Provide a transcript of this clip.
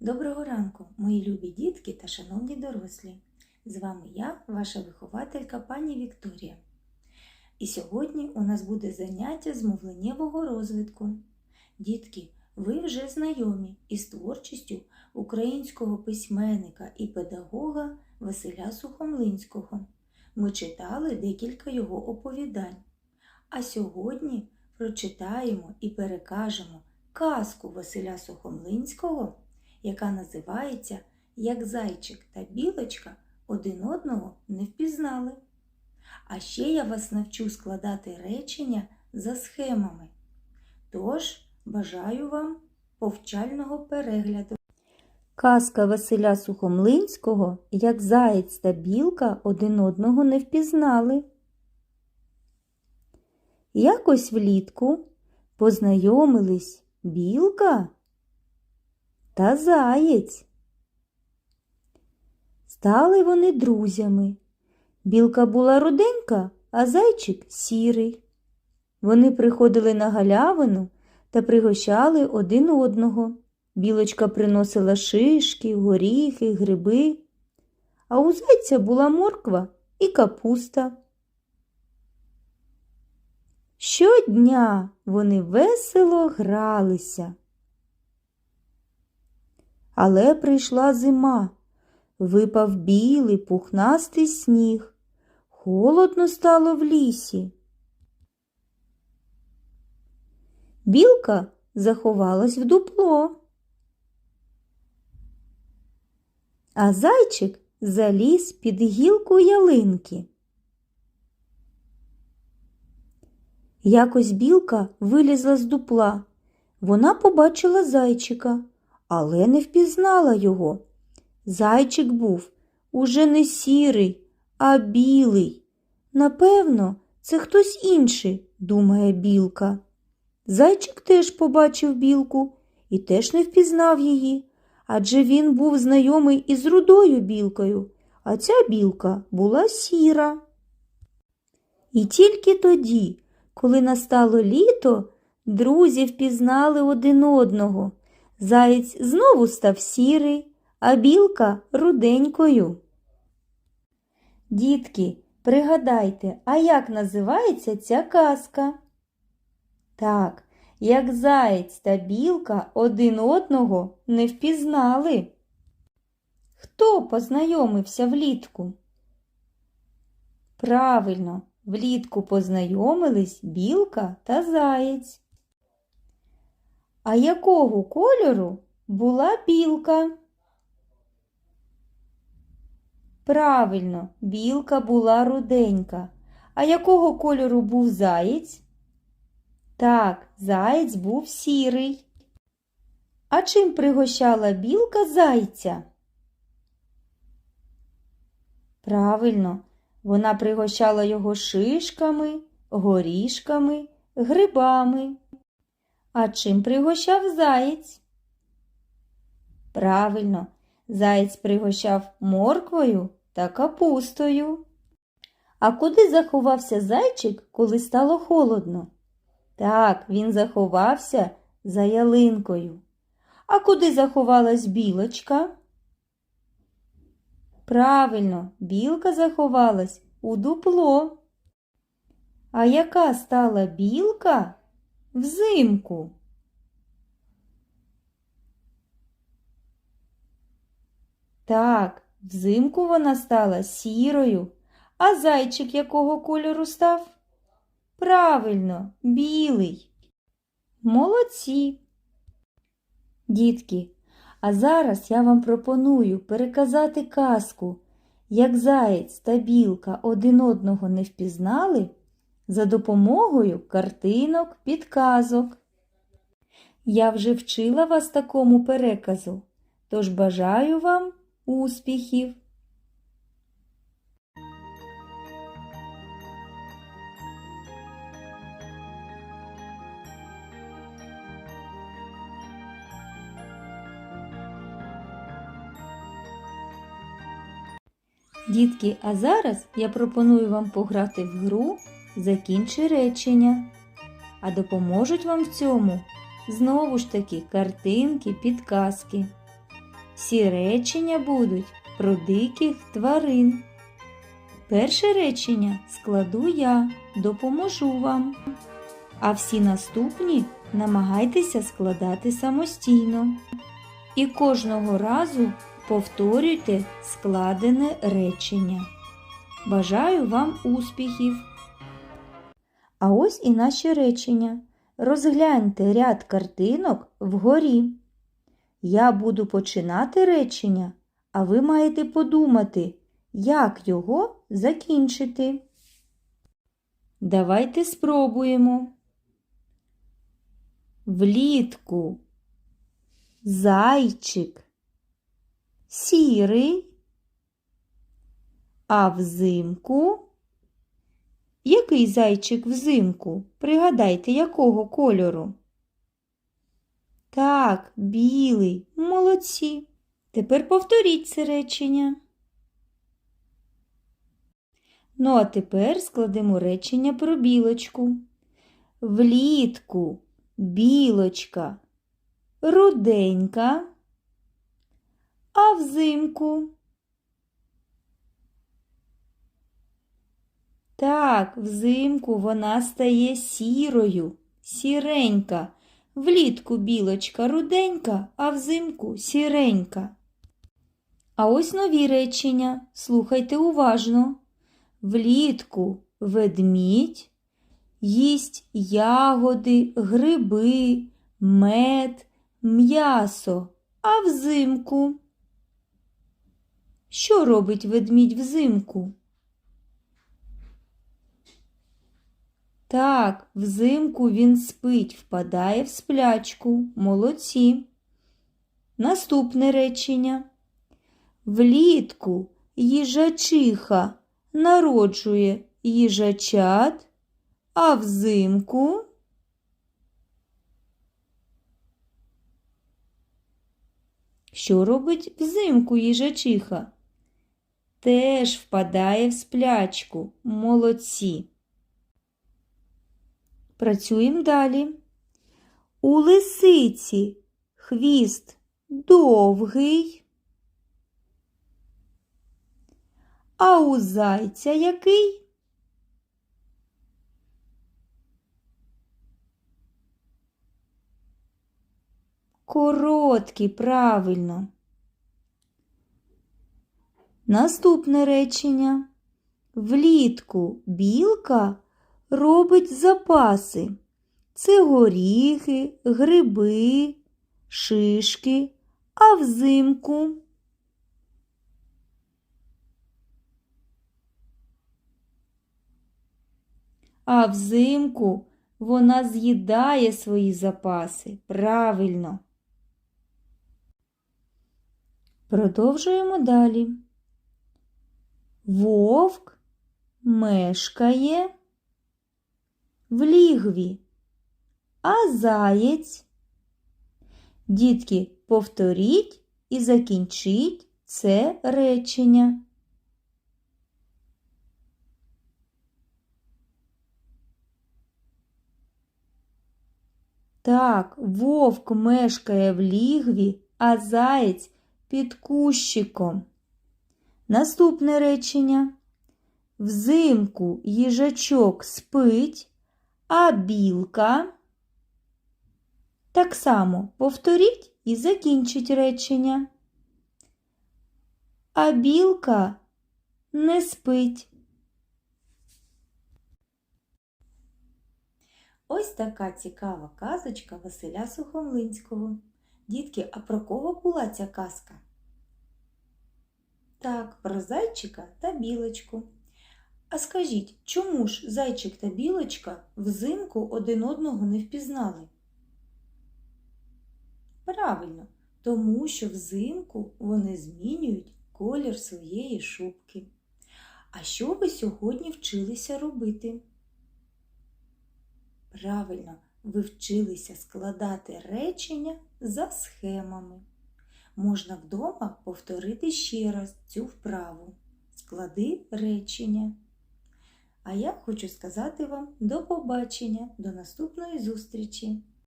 Доброго ранку, мої любі дітки та шановні дорослі. З вами я, ваша вихователька пані Вікторія. І сьогодні у нас буде заняття з мовленнєвого розвитку. Дітки, ви вже знайомі із творчістю українського письменника і педагога Василя Сухомлинського. Ми читали декілька його оповідань. А сьогодні прочитаємо і перекажемо казку Василя Сухомлинського, яка називається Як зайчик та білочка один одного не впізнали. А ще я вас навчу складати речення за схемами. Тож бажаю вам повчального перегляду. Казка Василя Сухомлинського Як заєць та білка один одного не впізнали. Якось влітку познайомились білка та заєць. Стали вони друзями. Білка була руденька, а зайчик сірий. Вони приходили на галявину та пригощали один одного. Білочка приносила шишки, горіхи, гриби, а у зайця була морква і капуста. Щодня вони весело гралися. Але прийшла зима, випав білий пухнастий сніг, холодно стало в лісі. Білка заховалась в дупло, а зайчик заліз під гілку ялинки. Якось білка вилізла з дупла. Вона побачила зайчика, але не впізнала його. Зайчик був уже не сірий, а білий. Напевно, це хтось інший, думає білка. Зайчик теж побачив білку і теж не впізнав її, адже він був знайомий із рудою білкою, а ця білка була сіра. І тільки тоді, коли настало літо, друзі впізнали один одного. Заєць знову став сірий, а білка руденькою. Дітки, пригадайте, а як називається ця казка? Так, як заєць та білка один одного не впізнали. Хто познайомився влітку? Правильно, влітку познайомились білка та заєць. А якого кольору була білка? Правильно, білка була руденька. А якого кольору був заєць? Так, заєць був сірий. А чим пригощала білка зайця? Правильно, вона пригощала його шишками, горішками, грибами. А чим пригощав заєць? Правильно, заєць пригощав морквою та капустою. А куди заховався зайчик, коли стало холодно? Так, він заховався за ялинкою. А куди заховалась білочка? Правильно, білка заховалась у дупло. А яка стала білка взимку? Так, взимку вона стала сірою, а зайчик якого кольору став? Правильно, білий. Молодці. Дітки, а зараз я вам пропоную переказати казку, як заєць та білка один одного не впізнали за допомогою картинок, підказок. Я вже вчила вас такому переказу, тож бажаю вам успіхів! Дітки, а зараз я пропоную вам пограти в гру Закінчи речення. А допоможуть вам в цьому знову ж таки картинки, підказки. Всі речення будуть про диких тварин. Перше речення складу я, допоможу вам. А всі наступні намагайтеся складати самостійно. І кожного разу повторюйте складене речення. Бажаю вам успіхів! А ось і наші речення. Розгляньте ряд картинок вгорі. Я буду починати речення, а ви маєте подумати, як його закінчити. Давайте спробуємо. Влітку зайчик сірий, а взимку який зайчик взимку? Пригадайте, якого кольору? Так, білий, молодці. Тепер повторіть це речення. Ну, а тепер складемо речення про білочку. Влітку білочка руденька, а взимку. Так, взимку вона стає сірою, сіренька. Влітку білочка руденька, а взимку сіренька. А ось нові речення. Слухайте уважно. Влітку ведмідь їсть ягоди, гриби, мед, м'ясо, а взимку. Що робить ведмідь взимку? Так, взимку він спить, впадає в сплячку. Молодці. Наступне речення. Влітку їжачиха народжує їжачат, а взимку. Що робить взимку їжачиха? Теж впадає в сплячку. Молодці. Працюємо далі. У лисиці хвіст довгий, а у зайця який? Короткий, правильно. Наступне речення. Влітку білка робить запаси. Це горіхи, гриби, шишки, а взимку. А взимку вона з'їдає свої запаси. Правильно. Продовжуємо далі. Вовк мешкає в лігві, а заєць. Дітки, повторіть і закінчіть це речення. Так, вовк мешкає в лігві, а заєць під кущиком. Наступне речення. Взимку їжачок спить, а білка. Так само повторіть і закінчіть речення. А білка не спить. Ось така цікава казочка Василя Сухомлинського. Дітки, а про кого була ця казка? Так, про зайчика та білочку. А скажіть, чому ж зайчик та білочка взимку один одного не впізнали? Правильно, тому що взимку вони змінюють колір своєї шубки. А що ви сьогодні вчилися робити? Правильно, ви вчилися складати речення за схемами. Можна вдома повторити ще раз цю вправу. Склади речення. А я хочу сказати вам до побачення, до наступної зустрічі!